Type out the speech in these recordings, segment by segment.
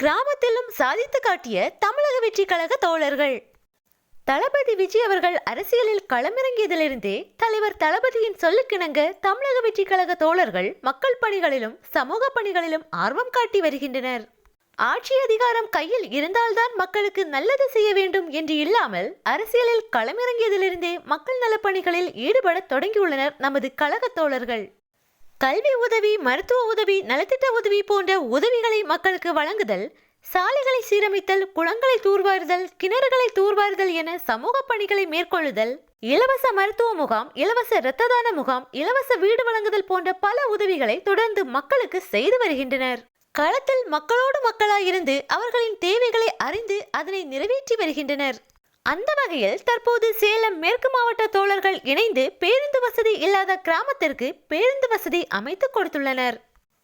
கிராமத்திலும் சாதித்து காட்டிய தமிழக வெற்றி கழக தோழர்கள். தளபதி விஜய் அவர்கள் அரசியலில் களமிறங்கியதிலிருந்தே தலைவர் தளபதியின் சொல்லுக்கிணங்க தமிழக வெற்றி கழக தோழர்கள் மக்கள் பணிகளிலும் சமூக பணிகளிலும் ஆர்வம் காட்டி வருகின்றனர். ஆட்சி அதிகாரம் கையில் இருந்தால்தான் மக்களுக்கு நல்லது செய்ய வேண்டும் என்று இல்லாமல் அரசியலில் களமிறங்கியதிலிருந்தே மக்கள் நலப்பணிகளில் ஈடுபடத் தொடங்கியுள்ளனர் நமது கழக தோழர்கள். கல்வி உதவி மருத்துவ உதவி நலத்திட்ட உதவி போன்ற உதவிகளை மக்களுக்கு வழங்குதல் சாலைகளை சீரமைத்தல் குளங்களை தூர்வாருதல் கிணறுகளை தூர்வாருதல் என சமூக பணிகளை மேற்கொள்ளுதல் இலவச மருத்துவ முகாம் இலவச இரத்த தான முகாம் இலவச வீடு வழங்குதல் போன்ற பல உதவிகளை தொடர்ந்து மக்களுக்கு செய்து வருகின்றனர். களத்தில் மக்களோடு மக்களாயிருந்து அவர்களின் தேவைகளை அறிந்து அதனை நிறைவேற்றி வருகின்றனர். அந்த வகையில் தற்போது சேலம் மேற்கு மாவட்ட தோழர்கள் இணைந்து பேருந்து வசதி இல்லாத கிராமத்திற்கு பேருந்து வசதி அமைத்து கொடுத்துள்ளனர்.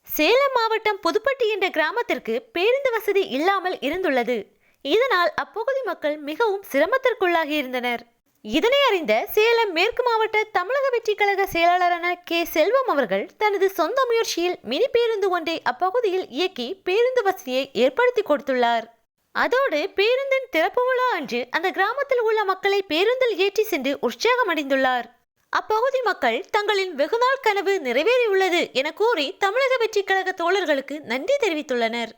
சேலம் மாவட்டம் புதுப்பட்டி என்ற கிராமத்திற்கு பேருந்து வசதி இல்லாமல் இருந்துள்ளது. இதனால் அப்பகுதி மக்கள் மிகவும் சிரமத்திற்குள்ளாகி இருந்தனர். இதனை அறிந்த சேலம் மேற்கு மாவட்ட தமிழக வெற்றி கழக செயலாளரான கே. செல்வம் அவர்கள் தனது சொந்த முயற்சியில் மினி பேருந்து ஒன்றை அப்பகுதியில் இயக்கி பேருந்து வசதியை ஏற்படுத்தி கொடுத்துள்ளார். அதோடு பேருந்தின் திறப்பு விழா அன்று அந்த கிராமத்தில் உள்ள மக்களை பேருந்தில் ஏற்றி சென்று உற்சாகமடைந்துள்ளார் அப்பகுதி மக்கள் தங்களின் வெகுநாள் கனவு நிறைவேறியுள்ளது என கூறி தமிழக வெற்றி கழக தோழர்களுக்கு நன்றி தெரிவித்துள்ளனர்.